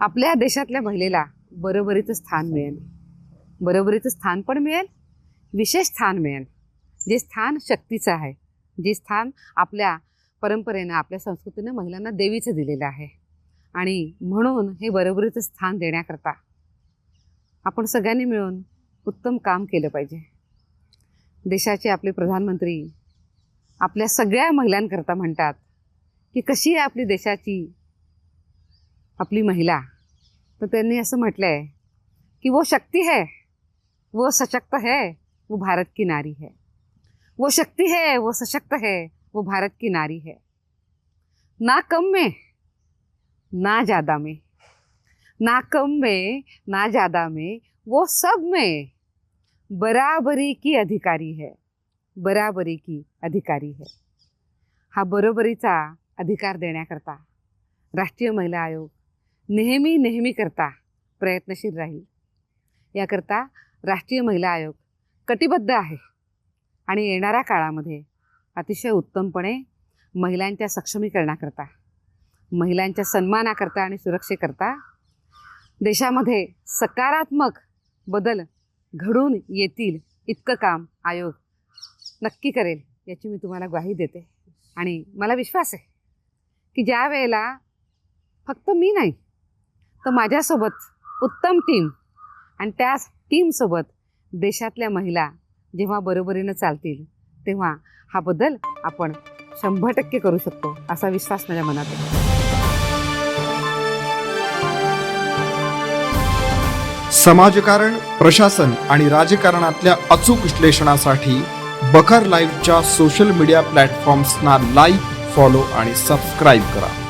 आपल्या देशातल्या महिलेला बरोबरीचं स्थान मिळेल. बरोबरीचं स्थान पण मिळेल विशेष स्थान मिळेल. जे स्थान शक्तीचं आहे जे स्थान आपल्या परंपरेनं आपल्या संस्कृतीनं महिलांना देवीचं दिलेलं आहे. आणि म्हणून हे बरोबरीचं स्थान देण्याकरता आपण सगळ्यांनी मिळून उत्तम काम केलं पाहिजे. देशाचे आपले प्रधानमंत्री आपल्या सगळ्या महिलांकरता म्हणतात की कशी आहे आपली देशाची आपली महिला. तर त्यांनी असं म्हटलं आहे की वो शक्ती है वो सशक्त है वो भारत की नारी है. वो शक्ति है वो सशक्त है वो भारत की नारी है. ना कम में ना ज़्यादा में. ना कम में ना ज़्यादा में वो सब में बराबरी की अधिकारी है. बराबरी की अधिकारी है. हा बरोबरीचा अधिकार देण्याकरता राष्ट्रीय महिला आयोग नेहमी नेहमी करता प्रयत्नशील राहील. याकरता राष्ट्रीय महिला आयोग कटिबद्ध आहे आणि येणाऱ्या काळामध्ये अतिशय उत्तमपणे महिलांच्या सक्षमीकरणाकरता महिलांच्या सन्मानाकरता आणि सुरक्षेकरता देशामध्ये सकारात्मक बदल घडून येतील इतकं काम आयोग नक्की करेल याची मी तुम्हाला ग्वाही देते. आणि मला विश्वास आहे की ज्या वेळेला फक्त मी नाही तर माझ्यासोबत उत्तम टीम आणि त्याच टीमसोबत देशातल्या महिला जेव्हा बरोबरीनं चालतील तेव्हा हा बदल आपण शंभर टक्के करू शकतो असा विश्वास माझ्या मनात आहे. समाजकारण प्रशासन आणि राजकारणातल्या अचूक विश्लेषणासाठी बखर लाईव्हच्या सोशल मीडिया प्लॅटफॉर्म्सना लाईक फॉलो आणि सबस्क्राईब करा.